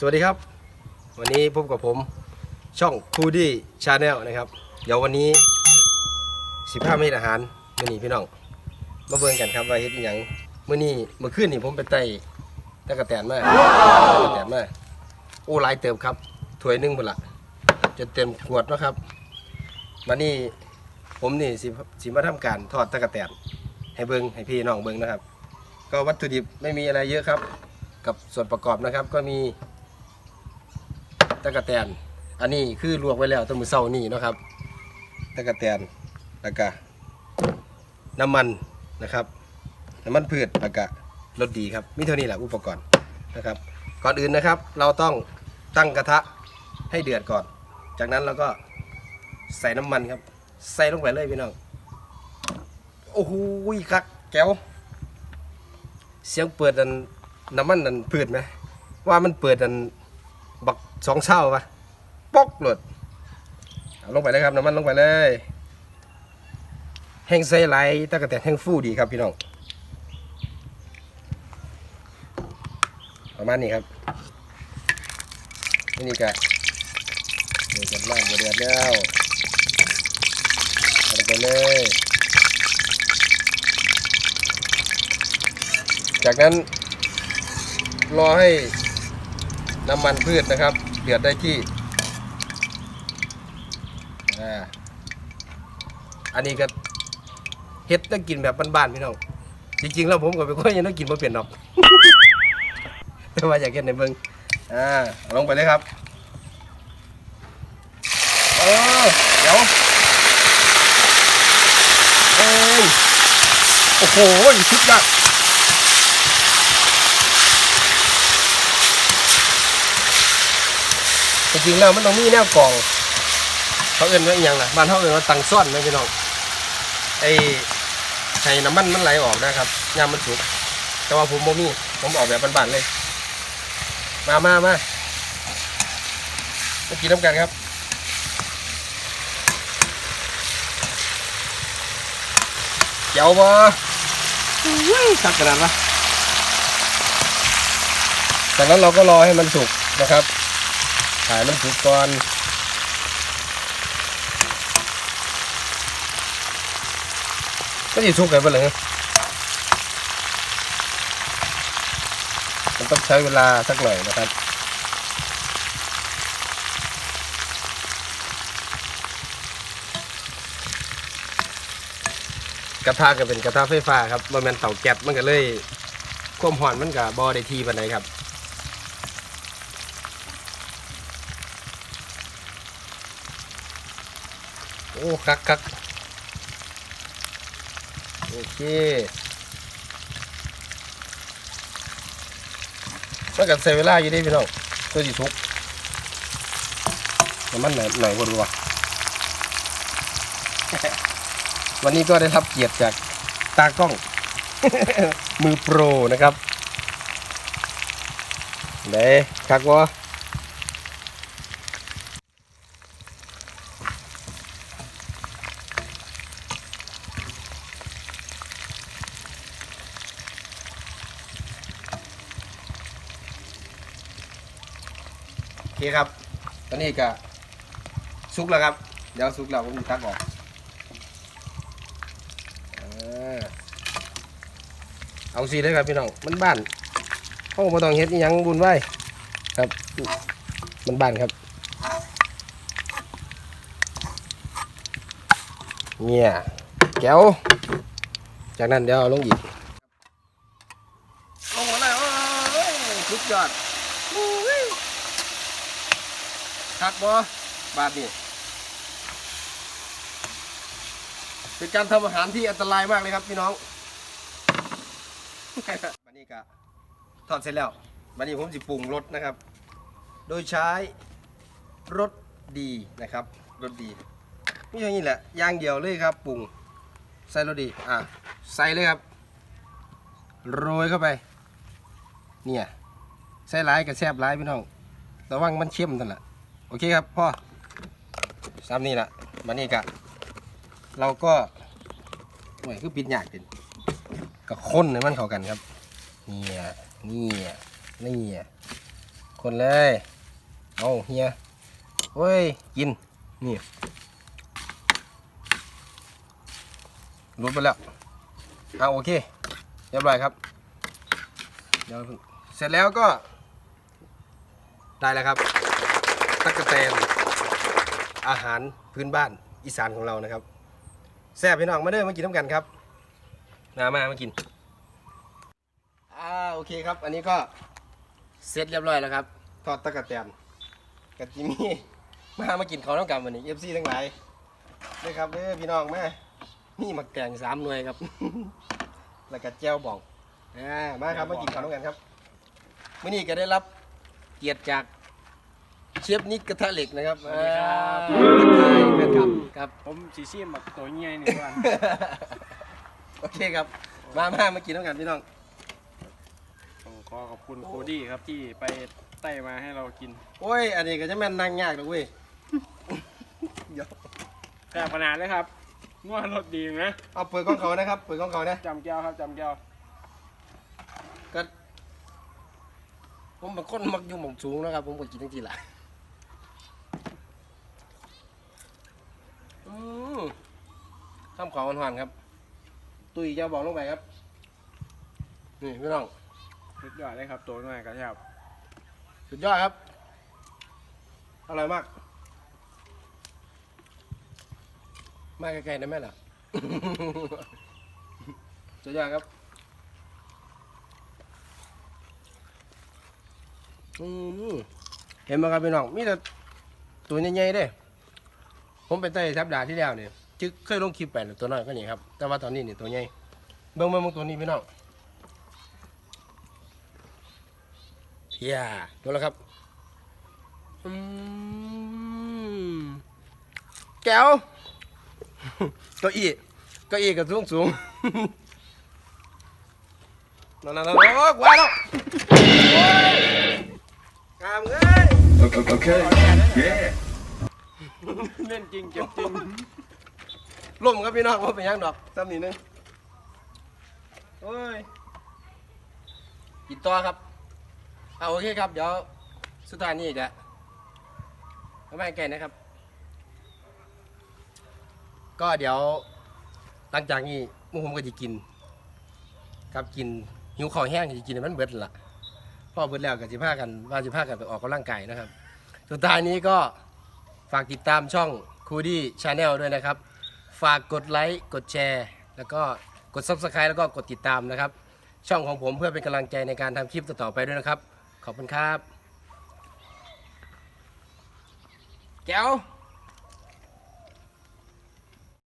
สวัสดีครับ วันนี้พบกับผมช่องคูดี้ชาแนลนะครับ เดี๋ยววันนี้ 15เมตรอาหารมื่อนี้พี่น้องมาเบิ่งกันครับว่าเฮ็ดอหยังมื่อนี้เมื่อคืนนี่ผมไปไต่ตะกะแตนมาตะกะแตนมาโอ้หลายเติมครับถ้วยหนึงพุ่นละจะเต็มขวดเนาะครับมานี่ผมนี่สิสิมาทำการทอดตะกะแตนให้เบิ่งให้พี่น้องเบิ่งนะครับ ก็วัตถุดิบไม่มีอะไรเยอะครับ กับส่วนประกอบนะครับ ก็มี ตะกะแตน อันนี้คือลวกไว้แล้วตั้งมือเศร้านี่นะครับตะกะแตนแล้วก็น้ำมันนะครับน้ำมันพืชแล้วก็รสดีครับมีเท่านี้แหละอุปกรณ์นะครับ ก่อนอื่นนะครับ เราต้องตั้งกระทะให้เดือดก่อน จากนั้นเราก็ใส่น้ำมันครับ ใส่ลงไปเลยพี่น้องโอ้โหคักแก้วเสียงเปิดอันน้ำมันนั่นพืดไหมว่ามันเปิดอัน บักสองเช่าปะป๊อกหลดลงไปเลยครับน้ำมันลงไปเลย แห้งใส่ไหลตะกะแตนแห้งฟูดีครับพี่น้อง ประมาณนี้ครับ นี่ก็เดือดจัดน้ำเดือดแล้วลงไปเลย จากนั้นรอให้ น้ำมันพืชนะครับ เดือดได้ที่อ่าอันนี้ก็เฮ็ดต้องกินแบบบ้านๆพี่น้องจริงๆแล้วผมก็เป็นคนยังต้องกินมาเปลี่ยนหรอกแต่ว่าอยากกินในเมืองอ่าเอาลงไปเลยครับเออเดี๋ยวเอ้ยโอ้โหชุดยอด จริงๆแล้วมันต้องมีแนวกองเขาเอื่นว่าอย่างล่ะบ้านเขาเอื่นว่าตังซ่อนนะพี่น้องไอ้ให้น้ำมันมันไหลออกนะครับยามมันสุกแต่ว่าผมบ่มีผมออกแบบบานๆเลย มามามามากินน้ำกันครับเจียวบ่อุ้ยสักขนาดวะจากนั้นเราก็รอให้มันสุกนะครับ ถ่ายมันสุกก่อนก็จะสุกกันไปเลยมันต้องใช้เวลาสักหน่อยนะครับกระทะก็เป็นกระทะไฟฟ้าครับมันเป็นเตาแก๊สมันก็เลย ความร้อนมันก็บบอได้ทีปานใดครับ โอ้คักคักโอเคมันกันใส่เวลาอยู่ได้พี่น้องตัวสีสุกน้ำมันหน่อยหน่อยคนวะวันนี้ก็ได้รับเกียรติจากตากล้อง มือโปรนะครับเด้คักวะ เคครับ ตอนนี้ก็ซุกแล้วครับ เดี๋ยวซุกแล้วผมตักออกเออเอาสีได้ครับพี่น้องมันบ้านเขาไม่ต้องเฮ็ดยังบุญไวายครับ มันบ้านครับ เนี่ยแก้วจากนั้นเดี๋ยวเอาลงอีกลงมาแล้วโอ้ยสุดยอด คักบ่บาทนี่เป็นการทำอาหารที่อันตรายมากเลยครับพี่น้องบันนี้ก็ทอดเสร็จแล้วบันนี้ผมจะปรุงรสนะครับ โดยใช้รสดีนะครับรสดีนี่อย่างนี้แหละย่างเดียวเลยครับปรุงใส่รสดีอะใส่เลยครับ โรยเข้าไป เนี่ยใส่หลายกับแซบหลายพี่น้องระวังมันเค็มนั่นแหละ โอเคครับพ่อซ้ำนี่แหละมานี่กะ เราก็หน่วยคือปิดยากเป็นกับคนให้มันเข้ากันครับ เนี่ยเนี่ยเนี่ยคนเลย เอาเฮียเฮ้ย กิน นี่รุดไปแล้วเอาโอเค เรียบร้อยครับ เดี๋ยวเสร็จแล้วก็ได้แล้วครับ ตักกะแตนอาหารพื้นบ้านอีสานของเรานะครับแซ่บพี่น้องมาเด้อมากินน้ำกันครับมามามากินอ่าโอเคครับ อันนี้ก็เสร็จเรียบร้อยแล้วครับ ทอดตะกะแตนกับจิมี่มามากินข้าวน้ำกันวันนี้เอฟซีทั้งหลายเด้อครับเด้อพี่น้องแมานี่มาแกงสามหน่วยครับ แล้วก็แจ่วบองอ่ามาครับมากินข้าวน้ำกันครับมื่อนี้ก็ได้รับเกียรติจาก เชฟนิกกระทะเหล็กนะครับสวัสดีครับอ่าทักทายแฟนคลับครับ ผมสีซีมแบบตัวเงี้ยนี่ก่อนโอเคครับ มามามากินน้ำกันพี่น้อง ต้องขอขอบคุณโคดี้ครับที่ไปไต่มาให้เรากินโอ้ย อันนี้ก็จะแม่นนั่งยากหรอกเว้ยเดี๋ยวแซ่บขนาดเลยครับง่วงรสดีนะเอาเปิดกล้องเขานะครับ เปิดกล้องเขานะ จำแก้วครับจำแก้วก็ผมเป็นคนมักอยู่หม่องสูงนะครับ ผมก็กินทั้งทีละอืม ข้ามของหวานๆครับ ตุ้ยจะบอกลงไปครับ นี่พี่น้องสุดยอดเลยครับตัวน้อยกระชับสุดยอดครับ อร่อยมาก มาใกล้ๆได้ไหมล่ะ สุดยอดครับอืมเห็นไหมครับพี่น้องมีแต่ตัวใหญ่ๆเด้ ผมไปเต้สัปดาห์ที่แล้วเนี่ย จึกเคยลงคลิปไปแล้วตัวน้อยก็นี่ครับ แต่ว่าตอนนี้นี่ตัวใหญ่เบิ่งเบิ่งเบิ่งตัวนี้พี่น้องเพียดูแล้วครับอืมแก้วก้าอี้เก้าอี้กับสูงสูงนั่นนั่นนั่นโอ้กว่าแล้วโอ้ยงามเอ้ย Okay. Yeah. เล่นจริงเจ็บจริง ล่มครับพี่น้องว่าเป็นยังดอกซ้ำนิดนึงโอ้ยกินต่อครับเอาโอเคครับ เดี๋ยวสุดท้ายนี้จะไม่ให้แก่นะครับ ก็เดี๋ยวหลังจากนี้มุผมก็จะกิน ครับกินหิวข้าวแห้งจะกินมันเบิดละพ่อเบิดแล้วก็จะพากันว่าจะพากันไปออกกำลังกายนะครับสุดท้ายนี้ก็ฝากติดตามช่องคูดี้ชาแนลด้วยนะครับ ฝากกดไลค์กดแชร์ แล้วก็กด Subscribe แล้วก็กดติดตามนะครับ ช่องของผมเพื่อเป็นกำลังใจในการทำคลิปต่อๆไปด้วยนะครับ ขอบคุณครับ แก้ว